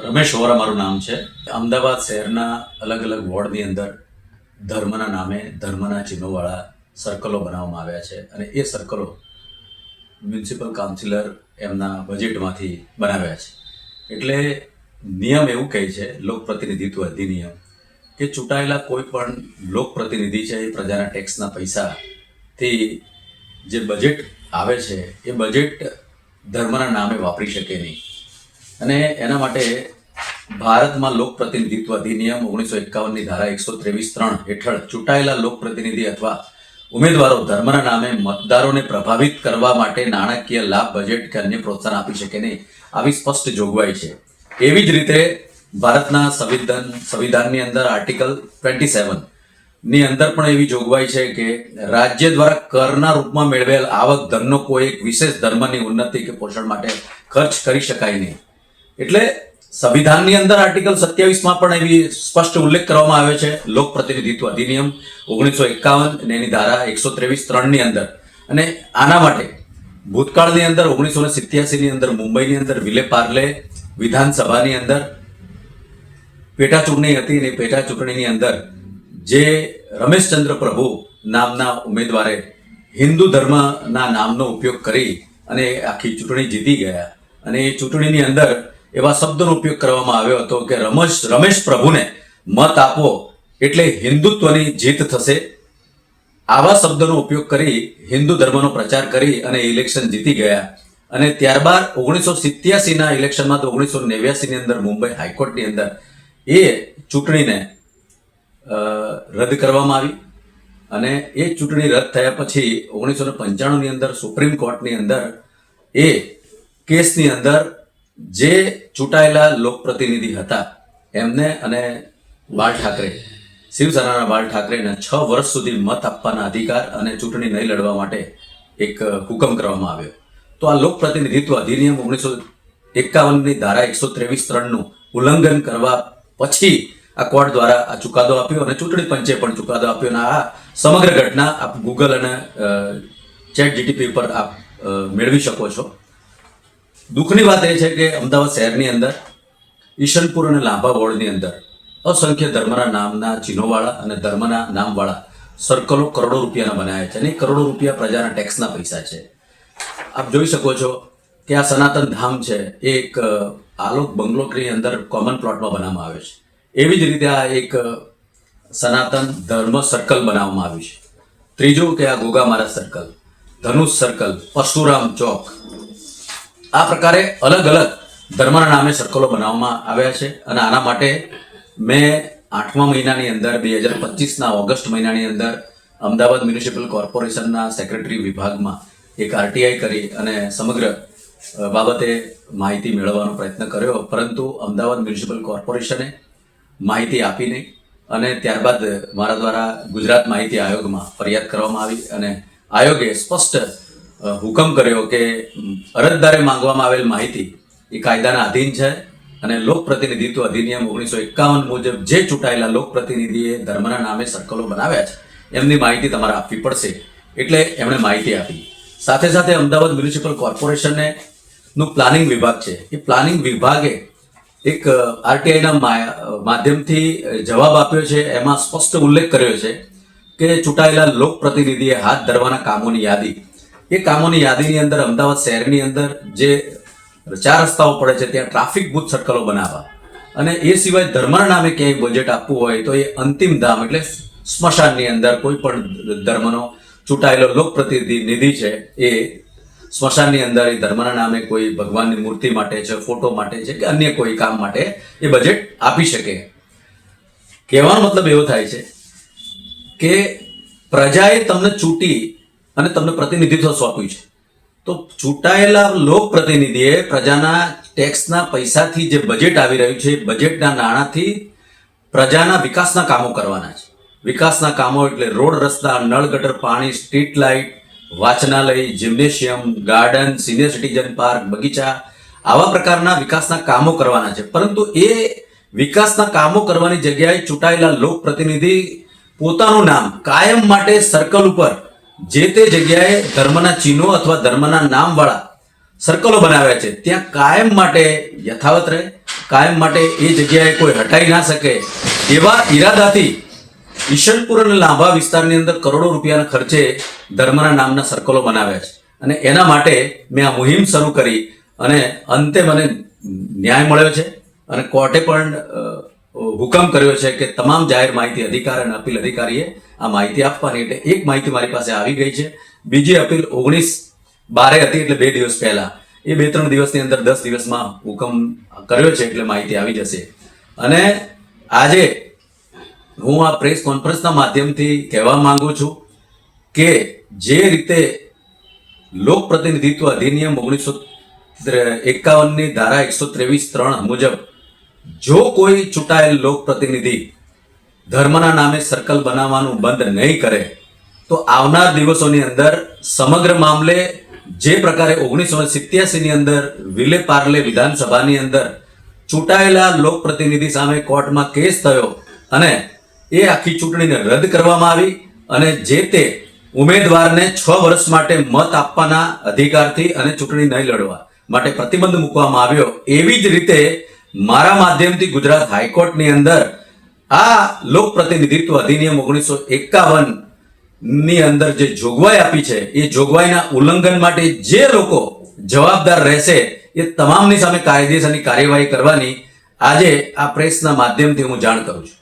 રમેશ વોરા મારું નામ છે. અમદાવાદ શહેરના અલગ અલગ વોર્ડની અંદર ધર્મના નામે ધર્મના ચિહ્નોવાળા સર્કલો બનાવવામાં આવ્યા છે અને એ સર્કલો મ્યુનિસિપલ કાઉન્સિલર એમના બજેટમાંથી બનાવ્યા છે. એટલે નિયમ એવું કહે છે, લોકપ્રતિનિધિત્વ અધિનિયમ, કે ચૂંટાયેલા કોઈ પણ લોકપ્રતિનિધિ છે એ પ્રજાના ટેક્સના પૈસાથી જે બજેટ આવે છે, એ બજેટ ધર્મના નામે વાપરી શકે નહીં. અને એના માટે ભારતમાં લોક પ્રતિનિધિત્વ અધિનિયમ ઓગણીસો એકાવનની ધારા એકસો ત્રેવીસ ત્રણ હેઠળ ચૂંટાયેલા લોક પ્રતિનિધિ અથવા ઉમેદવારો ધર્મના નામે મતદારોને પ્રભાવિત કરવા માટે નાણાકીય લાભ બજેટ કે અન્ય પ્રોત્સાહન આપી શકે નહીં, આવી સ્પષ્ટ જોગવાઈ છે. એવી જ રીતે ભારતના સંવિધાન, સંવિધાનની અંદર આર્ટિકલ ટ્વેન્ટી સેવનની અંદર પણ એવી જોગવાઈ છે કે રાજ્ય દ્વારા કરના રૂપમાં મેળવેલ આવક ધનનો કોઈ એક વિશેષ ધર્મની ઉન્નતિ કે પોષણ માટે ખર્ચ કરી શકાય નહીં. એટલે સંવિધાનની અંદર આર્ટિકલ સત્યાવીસમાં પણ એવી સ્પષ્ટ ઉલ્લેખ કરવામાં આવ્યો છે લોક પ્રતિનિધિત્વ અધિનિયમ ઓગણીસો એકાવન અને એની ધારા એકસો ત્રેવીસ ત્રણની અંદર. અને આના માટે ભૂતકાળની અંદર ઓગણીસો ને સિત્યાસીની અંદર મુંબઈની અંદર વિલે પાર્લે વિધાનસભાની અંદર પેટા ચૂંટણી હતી અને પેટા ચૂંટણીની અંદર જે રમેશચંદ્ર પ્રભુ નામના ઉમેદવારે હિન્દુ ધર્મના નામનો ઉપયોગ કરી અને આખી ચૂંટણી જીતી ગયા. અને એ ચૂંટણીની અંદર એવા શબ્દનો ઉપયોગ કરવામાં આવ્યો હતો કે રમેશ રમેશ પ્રભુને મત આપો એટલે હિન્દુત્વની જીત થશે. આવા શબ્દનો ઉપયોગ કરી હિન્દુ ધર્મનો પ્રચાર કરી અને ઇલેક્શન જીતી ગયા. અને ત્યારબાદ ઓગણીસો સિત્યાસીના ઇલેક્શનમાં તો ઓગણીસો નેવ્યાસીની અંદર મુંબઈ હાઈકોર્ટની અંદર એ ચૂંટણીને રદ કરવામાં આવી. અને એ ચૂંટણી રદ થયા પછી ઓગણીસો પંચાણુંની અંદર સુપ્રીમ કોર્ટની અંદર એ કેસની અંદર જે ચૂંટાયેલા લોકપ્રતિનિધિ હતા, એમને અને બાળ ઠાકરે, શિવસેનાના બાળ ઠાકરેને છ વર્ષ સુધી મત આપવાના અધિકાર અને ચૂંટણી નહીં લડવા માટે એક હુકમ કરવામાં આવ્યો. તો આ લોકપ્રતિનિધિત્વ અધિનિયમ ઓગણીસો એકાવનની ધારા એકસો ત્રેવીસ ત્રણનું ઉલ્લંઘન કરવા પછી આ કોર્ટ દ્વારા આ ચુકાદો આપ્યો અને ચૂંટણી પંચે પણ ચુકાદો આપ્યો અને આ સમગ્ર ઘટના આપ ગૂગલ અને ચેટ જીટીપી પર આપ મેળવી શકો છો. દુઃખની વાત એ છે કે અમદાવાદ શહેરની અંદર, ઈશનપુર અને લાંભા વોર્ડની અંદર અસંખ્ય ધર્મના નામના ચિહ્નોવાળા અને ધર્મના નામવાળા સર્કલો કરોડો રૂપિયાના બનાવ્યા છે અને કરોડો રૂપિયા પ્રજાના ટેક્સના પૈસા છે. આપ જોઈ શકો છો કે આ સનાતન ધામ છે એ એક આલોક બંગલોટની અંદર કોમન પ્લોટમાં બનાવવામાં આવ્યો છે. એવી જ રીતે આ એક સનાતન ધર્મ સર્કલ બનાવવામાં આવ્યું છે. ત્રીજું કે આ ગોગામારા સર્કલ ધનુષ સર્કલ પરશુરામ ચોક આ પ્રકારે અલગ અલગ ધર્મના નામે સર્કલો બનાવવામાં આવ્યા છે અને આના માટે મેં આઠમા મહિનાની અંદર બે હજાર પચીસના ઓગસ્ટ મહિનાની અંદર અમદાવાદ મ્યુનિસિપલ કોર્પોરેશનના સેક્રેટરી વિભાગમાં એક આરટીઆઈ કરી અને સમગ્ર બાબતે માહિતી મેળવવાનો પ્રયત્ન કર્યો. પરંતુ અમદાવાદ મ્યુનિસિપલ કોર્પોરેશને માહિતી આપી નહીં અને ત્યારબાદ મારા દ્વારા ગુજરાત માહિતી આયોગમાં ફરિયાદ કરવામાં આવી અને આયોગે સ્પષ્ટ હુકમ કર્યો કે અરજદારે માંગવામાં આવેલ માહિતી એ કાયદાના અધીન છે અને લોક પ્રતિનિધિત્વ અધિનિયમ ઓગણીસો એકાવન મુજબ જે ચૂંટાયેલા લોક પ્રતિનિધિએ ધર્મના નામે સર્કલો બનાવ્યા છે, એમની માહિતી તમારે આપવી પડશે એટલે એમણે માહિતી આપી. સાથે સાથે અમદાવાદ મ્યુનિસિપલ કોર્પોરેશનને નું પ્લાનિંગ વિભાગ છે. એ પ્લાનિંગ વિભાગે એક આરટીઆઈના માધ્યમથી જવાબ આપ્યો છે. એમાં સ્પષ્ટ ઉલ્લેખ કર્યો છે કે ચૂંટાયેલા લોકપ્રતિનિધિએ હાથ ધરવાના કામોની યાદી એ કામોની યાદીની અંદર, અમદાવાદ શહેરની અંદર જે ચાર રસ્તાઓ પડે છે, ત્યાં ટ્રાફિક બૂથ સર્કલો બનાવવા. અને એ સિવાય ધર્મના નામે ક્યાંય બજેટ આપવું હોય તો એ અંતિમ ધામ એટલે સ્મશાનની અંદર કોઈ પણ ધર્મનો ચૂંટાયેલો લોકપ્રતિનિધિ નિધિ છે, એ સ્મશાનની અંદર એ ધર્મના નામે કોઈ ભગવાનની મૂર્તિ માટે છે, ફોટો માટે છે કે અન્ય કોઈ કામ માટે એ બજેટ આપી શકે. કહેવાનો મતલબ એવો થાય છે કે પ્રજાએ તમને ચૂંટી અને તમને પ્રતિનિધિત્વ સોંપ્યું છે? તો ચૂંટાયેલા લોક પ્રતિનિધિએ પ્રજાના ટેક્સના પૈસાથી જે બજેટ આવી રહ્યું છે બજેટના નાણાંથી પ્રજાના વિકાસના કામો કરવાના છે. વિકાસના કામો એટલે રોડ રસ્તા, નળ ગટર, પાણી street light વાચનાલય gymnasium garden senior citizen park બગીચા, આવા પ્રકારના વિકાસના કામો કરવાના છે. પરંતુ એ વિકાસના કામો કરવાની જગ્યાએ ચૂંટાયેલા લોક પ્રતિનિધિ પોતાનું નામ કાયમ માટે સર્કલ ઉપર જે તે જગ્યાએ ધર્મના ચિહ્નો અથવા ધર્મના નામવાળા સર્કલો બનાવ્યા છે, ત્યાં કાયમ માટે યથાવત રહે, કાયમ માટે એ જગ્યાએ કોઈ હટાઈ ના શકે એવા ઈરાદાથી ઈશનપુર અને લાંભા વિસ્તારની અંદર કરોડો રૂપિયાના ખર્ચે ધર્મના નામના સર્કલો બનાવ્યા છે. અને એના માટે મેં આ મુહિમ શરૂ કરી અને અંતે મને ન્યાય મળ્યો છે અને કોર્ટે પણ હુકમ કર્યો છે કે તમામ જાહેર માહિતી અધિકાર અને અપીલ અધિકારીએ આ માહિતી આપવાની એટલે એક માહિતી મારી પાસે આવી ગઈ છે. બીજી અપીલ ઓગણીસ બારે હતી એટલે બે દિવસ પહેલા. એ બે ત્રણ દિવસની અંદર દસ દિવસમાં હુકમ કર્યો છે એટલે માહિતી આવી જશે. અને આજે હું આ પ્રેસ કોન્ફરન્સના માધ્યમથી કહેવા માંગુ છું કે જે રીતે લોક પ્રતિનિધિત્વ અધિનિયમ ઓગણીસો એકાવનની ધારા એકસો ત્રેવીસ ત્રણ મુજબ જો કોઈ ચૂંટાયેલ લોક પ્રતિનિધિ ધર્મના નામે સર્કલ બનાવવાનું બંધ નહીં કરે, તો આવનાર દિવસોની અંદર સમગ્ર મામલે જે પ્રકારે ઓગણીસો સિત્યાસીની અંદર વિલે પાર્લે વિધાનસભાની અંદર ચૂંટાયેલા લોક પ્રતિનિધિ સામે કોર્ટમાં કેસ થયો અને એ આખી ચૂંટણીને રદ કરવામાં આવી અને જે તે ઉમેદવારને છ વર્ષ માટે મત આપવાના અધિકારથી અને ચૂંટણી નહીં લડવા માટે પ્રતિબંધ મૂકવામાં આવ્યો, એવી જ રીતે મારા માધ્યમથી ગુજરાત હાઈકોર્ટની અંદર આ લોક પ્રતિનિધિત્વ અધિનિયમ ઓગણીસો એકાવનની અંદર જે જોગવાઈ આપી છે, એ જોગવાઈના ઉલ્લંઘન માટે જે લોકો જવાબદાર રહેશે, એ તમામની સામે કાયદેસરની કાર્યવાહી કરવાની આજે આ પ્રેસના માધ્યમથી હું જાણ કરું છું.